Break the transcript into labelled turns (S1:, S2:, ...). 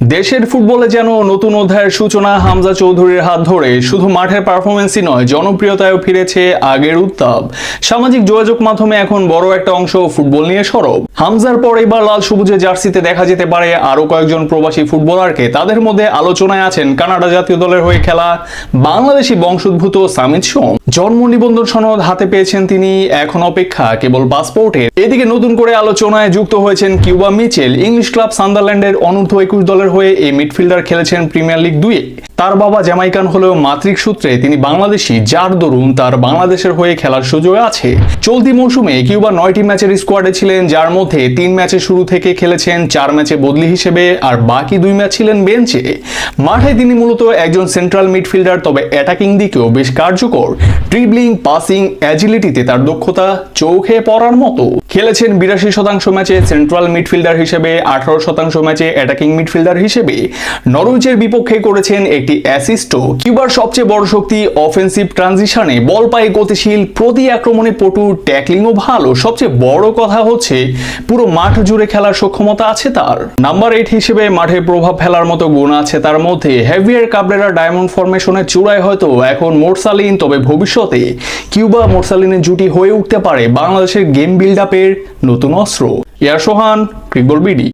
S1: দেশের ফুটবলে যেন নতুন অধ্যায়ের সূচনা হামজা চৌধুরীর হাত ধরে, শুধু মাঠের পারফরমেন্সই নয়, জনপ্রিয়তায়ও ফিরেছে আগের উত্তাপ। সামাজিক যোগাযোগ মাধ্যমে এখন বড় একটা অংশ ফুটবল নিয়ে সরব। হামজার পর এবার লাল সবুজে জার্সিতে দেখা যেতে পারে আরও কয়েকজন প্রবাসী ফুটবলারকে। তাদের মধ্যে আলোচনায় আছেন কানাডা জাতীয় দলের হয়ে খেলা বাংলাদেশি বংশোদ্ভূত সামিত সোম। জন্ম নিবন্ধন সনদ হাতে পেয়েছেন তিনি এখন অপেক্ষা কেবল পাসপোর্টের। এদিকে নতুন করে আলোচনায় যুক্ত হয়েছেন কিউবা মিচেল। ইংলিশ ক্লাব সান্দারল্যান্ডের অনূর্ধ্ব একুশ দলের হয়ে এই মিডফিল্ডার খেলেছেন প্রিমিয়ার লিগ দুয়ে তার বাবা জ্যামাইকান হলেও মাতৃক সূত্রে তিনি বাংলাদেশি, যার দরুন তার বাংলাদেশের হয়ে খেলার সুযোগ আছে। চলতি মৌসুমে কিউবা নয়টি ম্যাচের স্কোয়াডে ছিলেন, যার মধ্যে তিন ম্যাচে শুরু থেকে খেলেছেন, চার ম্যাচে বদলি হিসেবে, আর বাকি দুই ম্যাচ ছিলেন বেঞ্চে। মাঠে তিনি মূলত একজন সেন্ট্রাল মিডফিল্ডার তবে অ্যাটাকিং দিকেও বেশ কার্যকর। ড্রিবলিং পাসিং অ্যাজিলিটিতে তার দক্ষতা চোখে পড়ার মতো। খেলেছেন বিরাশি শতাংশ ম্যাচে সেন্ট্রাল মিডফিল্ডার হিসেবে, আঠারো শতাংশ ম্যাচে অ্যাটাকিং মিডফিল্ডার হিসেবে। নরউইচের বিপক্ষে করেছেন একটি অ্যাসিস্টও কিউবার সবচেয়ে বড় শক্তি অফেন্সিভ ট্রানজিশনে বল পায়ে গতিশীল, প্রতি আক্রমণে পটু ট্যাকলিংও ভালো। সবচেয়ে বড় কথা হচ্ছে, পুরো মাঠ জুড়ে খেলার সক্ষমতা আছে তার। নাম্বার এইট হিসেবে মাঠে প্রভাব ফেলার মতো গুণ আছে তার মধ্যে হেভিয়ার কাবরেরা ডায়মন্ড ফরমেশনের চূড়ায় হয়তো এখন মোরসালিন, তবে ভবিষ্যতে কিউবা মোরসালিনের জুটি হয়ে উঠতে পারে বাংলাদেশের গেম বিল্ড আপের নতুন অস্ত্র। ইয়ার সোহান ক্রিকবল বিডি